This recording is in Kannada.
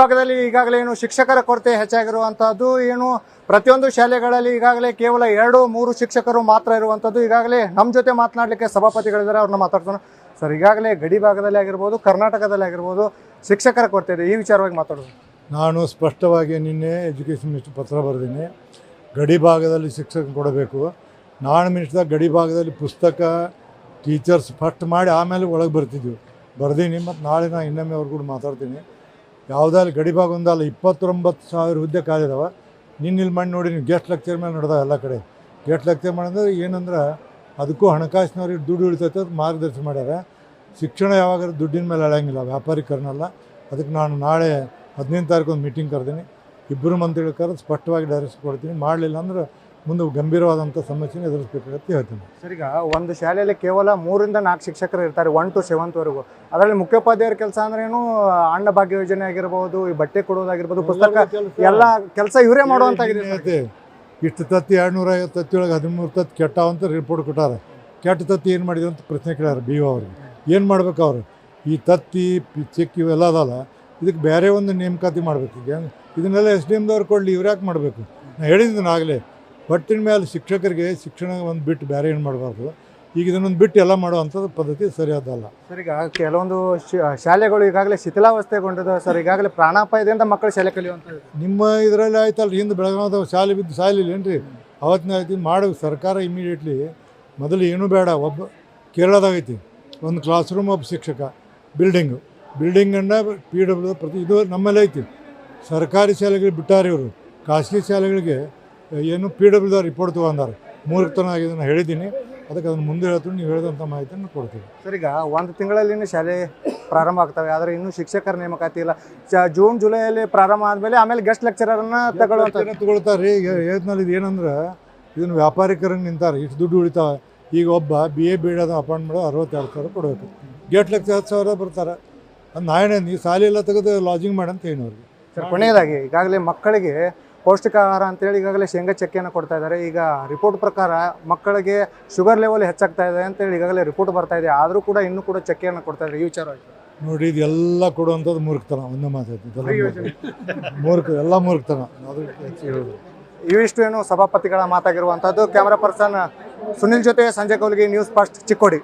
ಭಾಗದಲ್ಲಿ ಈಗಾಗಲೇ ಏನು ಶಿಕ್ಷಕರ ಕೊರತೆ ಹೆಚ್ಚಾಗಿರುವಂತಹದ್ದು, ಏನು ಪ್ರತಿಯೊಂದು ಶಾಲೆಗಳಲ್ಲಿ ಈಗಾಗಲೇ ಕೇವಲ ಎರಡು, ಮೂರು ಶಿಕ್ಷಕರು ಮಾತ್ರ ಇರುವಂತದ್ದು ಈಗಾಗಲೇ ನಮ್ಮ ಜೊತೆ ಮಾತನಾಡಲಿಕ್ಕೆ ಸಭಾಪತಿಗಳಿದ್ದಾರೆ, ಅವ್ರನ್ನ ಮಾತಾಡ್ತಾನೆ ಸರ್, ಈಗಾಗಲೇ ಗಡಿ ಭಾಗದಲ್ಲಿ ಆಗಿರ್ಬೋದು, ಕರ್ನಾಟಕದಲ್ಲಿ ಆಗಿರ್ಬೋದು ಶಿಕ್ಷಕರ ಕೊರತೆ ಇದೆ. ಈ ವಿಚಾರವಾಗಿ ಮಾತಾಡೋದು ನಾನು ಸ್ಪಷ್ಟವಾಗಿ ನಿನ್ನೆ ಎಜುಕೇಷನ್ ಮಿನಿಸ್ಟರ್ ಪತ್ರ ಬರೆದೀನಿ. ಗಡಿ ಭಾಗದಲ್ಲಿ ಶಿಕ್ಷಕ ಕೊಡಬೇಕು. ನಾನು ಮಿನಿಸ್ಟರ್ ಗಡಿ ಭಾಗದಲ್ಲಿ ಪುಸ್ತಕ ಟೀಚರ್ಸ್ ಫಸ್ಟ್ ಮಾಡಿ ಆಮೇಲೆ ಒಳಗೆ ಬರ್ತಿದ್ವಿ. ಬರ್ದೀನಿ ಮತ್ತು ನಾಳೆ ನಾನು ಇನ್ನೊಮ್ಮೆ ಅವ್ರ ಕೂಡ ಮಾತಾಡ್ತೀನಿ. ಯಾವುದಾದ್ರು ಗಡಿಭಾಗ ಒಂದಲ್ಲ, ಇಪ್ಪತ್ತೊಂಬತ್ತು ಸಾವಿರ ಹುದ್ದೆ ಕಾಲಿದಾವೆ. ನಿನ್ನ ಇಲ್ಲಿ ಮಾಡಿ ನೋಡಿ, ನೀವು ಗೆಸ್ಟ್ ಲೆಕ್ಚರ್ ಮೇಲೆ ನೋಡ್ದೆ ಎಲ್ಲ ಕಡೆ. ಗೆಸ್ಟ್ ಲೆಕ್ಚರ್ ಮಾಡಿದ್ರೆ ಏನಂದ್ರೆ, ಅದಕ್ಕೂ ಹಣಕಾಸಿನವ್ರಿಗೆ ದುಡ್ಡು ಉಳಿತೈತೆ ಅದು ಮಾರ್ಗದರ್ಶನ ಮಾಡ್ಯಾರ. ಶಿಕ್ಷಣ ಯಾವಾಗ ದುಡ್ಡಿನ ಮೇಲೆ ಅಳೆಯಂಗಿಲ್ಲ, ವ್ಯಾಪಾರೀಕರಣಲ್ಲ. ಅದಕ್ಕೆ ನಾನು ನಾಳೆ ಹದಿನೈದು ತಾರೀಕು ಒಂದು ಮೀಟಿಂಗ್ ಕರೆದೀನಿ. ಇಬ್ಬರು ಮಂತ್ರಿಗಳು ಕರೆದು ಸ್ಪಷ್ಟವಾಗಿ ಡೈರೆಕ್ಷನ್ ಕೊಡ್ತೀನಿ. ಮಾಡಲಿಲ್ಲ ಅಂದ್ರೆ ಮುಂದೆ ಗಂಭೀರವಾದಂಥ ಸಮಸ್ಯೆನ ಎದುರಿಸ್ಬೇಕಾಗತ್ತೆ ಹೇಳ್ತೀನಿ. ಸರ್ ಈಗ ಒಂದು ಶಾಲೆಯಲ್ಲಿ ಕೇವಲ ಮೂರಿಂದ ನಾಲ್ಕು ಶಿಕ್ಷಕರು ಇರ್ತಾರೆ ಒನ್ ಟು ಸೆವೆಂತ್ವರೆಗೂ ಅದರಲ್ಲಿ ಮುಖ್ಯೋಪಾಧ್ಯಾಯರ ಕೆಲಸ ಅಂದ್ರೆ ಏನು? ಅನ್ನ ಭಾಗ್ಯ ಯೋಜನೆ ಆಗಿರ್ಬೋದು ಈ ಬಟ್ಟೆ ಕೊಡೋದಾಗಿರ್ಬೋದು ಪುಸ್ತಕ ಎಲ್ಲ ಕೆಲಸ ಇವರೇ ಮಾಡುವಂತಾಗಿದೆ ಇಷ್ಟು ತತ್ತಿ ಎರಡುನೂರ ಐವತ್ತು ತತ್ತಿ ಒಳಗೆ ಹದಿಮೂರು ತತ್ತಿ ಕೆಟ್ಟ ಅಂತ ರಿಪೋರ್ಟ್ ಕೊಟ್ಟಾರೆ. ಕೆಟ್ಟ ತತ್ತಿ ಏನು ಮಾಡಿದ್ರು ಅಂತ ಪ್ರಶ್ನೆ ಕೇಳ್ಯಾರ ಬಿ ಒ ಅವ್ರಿಗೆ. ಏನು ಮಾಡ್ಬೇಕು ಅವರು? ಈ ತತ್ತಿ ಚೆಕ್ ಇವೆಲ್ಲ ಅದಲ್ಲ. ಇದಕ್ಕೆ ಬೇರೆ ಒಂದು ನೇಮಕಾತಿ ಮಾಡಬೇಕು ಈಗ. ಇದನ್ನೆಲ್ಲ ಎಸ್ ಡಿ ಎಮ್ದವ್ರು ಕೊಡಲಿ ಇವ್ರು ಯಾಕೆ ಮಾಡಬೇಕು? ನಾನು ಹೇಳಿದ್ದೀನಿ ಆಗಲೇ ಒಟ್ಟಿನ ಮೇಲೆ ಶಿಕ್ಷಕರಿಗೆ ಶಿಕ್ಷಣ ಒಂದು ಬಿಟ್ಟು ಬೇರೆ ಏನು ಮಾಡಬಾರ್ದು? ಈಗ ಇದನ್ನೊಂದು ಬಿಟ್ಟು ಎಲ್ಲ ಮಾಡುವಂಥದ್ದು ಪದ್ಧತಿ ಸರಿಯಾದಲ್ಲ ಸರ್ ಈಗ ಕೆಲವೊಂದು ಶಾಲೆಗಳು ಈಗಾಗಲೇ ಶಿಥಿಲಾವಸ್ಥೆಗೊಂಡಿದೆ ಸರ್ ಈಗಾಗಲೇ ಪ್ರಾಣಾಪಾಯದಿಂದ ಮಕ್ಕಳು ಶಾಲೆ ಕಲಿಯುವಂತ ನಿಮ್ಮ ಇದರಲ್ಲಿ ಆಯ್ತಲ್ಲ ಹಿಂದೆ ಬೆಳಗಾವದ ಶಾಲೆ ಬಿದ್ದು ಸಾಯಲಿಲ್ಲೇನು ರೀ ಅವತ್ತಿನ ಐತಿ ಮಾಡು ಸರ್ಕಾರ ಇಮಿಡಿಯೇಟ್ಲಿ ಮೊದಲು ಏನೂ ಬೇಡ ಒಬ್ಬ ಕೇರಳದಾಗೈತಿ ಒಂದು ಕ್ಲಾಸ್ ರೂಮ್ ಒಬ್ಬ ಶಿಕ್ಷಕ ಬಿಲ್ಡಿಂಗು ಬಿಲ್ಡಿಂಗನ್ನು ಪಿ ಡಬ್ಲ್ಯೂ ಪ್ರತಿ ಇದು ನಮ್ಮಲ್ಲೇ ಐತಿ. ಸರ್ಕಾರಿ ಶಾಲೆಗಳಿಗೆ ಬಿಟ್ಟಾರೆ ಇವರು. ಖಾಸಗಿ ಶಾಲೆಗಳಿಗೆ ಏನು ಪಿ ಡಬ್ಲ್ಯೂದ ರಿಪೋರ್ಟ್ ತೊಗೊಂಡಾರೆ. ಮೂರ್ಖತನ ಆಗಿದೆ ನಾನು ಹೇಳಿದ್ದೀನಿ. ಅದಕ್ಕೆ ಅದನ್ನು ಮುಂದೆ ಹೇಳ್ತೀನಿ ನೀವು ಹೇಳಿದಂಥ ಮಾಹಿತಿಯನ್ನು ಕೊಡ್ತೀವಿ. ಸರ್ ಈಗ ಒಂದು ತಿಂಗಳಲ್ಲಿ ಶಾಲೆ ಪ್ರಾರಂಭ ಆಗ್ತವೆ. ಆದರೆ ಇನ್ನೂ ಶಿಕ್ಷಕರ ನೇಮಕಾತಿ ಇಲ್ಲ. ಜೂನ್ ಜುಲೈಯಲ್ಲಿ ಪ್ರಾರಂಭ ಆದಮೇಲೆ ಆಮೇಲೆ ಗೆಸ್ಟ್ ಲೆಕ್ಚರರ್ನ ತಗೊಳ್ಳುವಂಥ ತಗೊಳ್ತಾರೆ. ರೀ ಈಗ ಹೇಳ್ದ್ಮೇಲೆ ಇದು ಏನಂದ್ರೆ ಇದನ್ನು ವ್ಯಾಪಾರಿಕರನ್ನು ನಿಂತಾರೆ. ಇಷ್ಟು ದುಡ್ಡು ಉಳಿತಾವೆ. ಈಗ ಒಬ್ಬ B A B Ed appoint ಮಾಡೋ ಅರವತ್ತೆರಡು ಸಾವಿರ ಕೊಡಬೇಕು. ಗೇಟ್ ಲೆಕ್ಚರ್ ಹತ್ತು ಸಾವಿರ ಬರ್ತಾರೆ. ಅದು ನಾಯಣ್ಣ ನೀವು ಸಾಲಿ ಎಲ್ಲ ತೆಗೆದು ಲಾಜಿಂಗ್ ಮಾಡಂತ ಹೇಳಿ ಅವ್ರಿಗೆ ಸರ್ ಕೊನೆಯದಾಗಿ ಈಗಾಗಲೇ ಮಕ್ಕಳಿಗೆ ಪೌಷ್ಟಿಕ ಆಹಾರ ಅಂತೇಳಿ ಈಗಾಗಲೇ ಶೇಂಗಾ ಚಕ್ಕೆಯನ್ನು ಕೊಡ್ತಾ ಇದ್ದಾರೆ. ಈಗ ರಿಪೋರ್ಟ್ ಪ್ರಕಾರ ಮಕ್ಕಳಿಗೆ ಶುಗರ್ ಲೆವೆಲ್ ಹೆಚ್ಚಾಗ್ತಾ ಇದೆ ಅಂತೇಳಿ ಈಗಾಗಲೇ ರಿಪೋರ್ಟ್ ಬರ್ತಾ ಇದೆ. ಆದರೂ ಕೂಡ ಇನ್ನೂ ಕೂಡ ಚಕ್ಕೆಯನ್ನು ಕೊಡ್ತಾ ಇದ್ದಾರೆ. ಈ ವಿಚಾರವಾಗಿ ನೋಡಿ ಇದೆಲ್ಲ ಕೊಡುವಂಥದ್ದು ಮೂರ್ಖತನ. ಒಂದೇ ಮಾತಾಡ್ತೀನಿ ಮೂರ್ಖ ಎಲ್ಲ ಮೂರ್ಖತನ. ಅದು ಹೇಳೋದು. ಇವಿಷ್ಟು ಏನು ಸಭಾಪತಿಗಳ ಮಾತಾಗಿರುವಂಥದ್ದು. ಕ್ಯಾಮ್ರಾ ಪರ್ಸನ್ ಸುನಿಲ್ ಜೊತೆ ಸಂಜಯ್ ಕೌಲ್ಗೆ ನ್ಯೂಸ್ ಫಸ್ಟ್ ಚಿಕ್ಕೋಡಿ.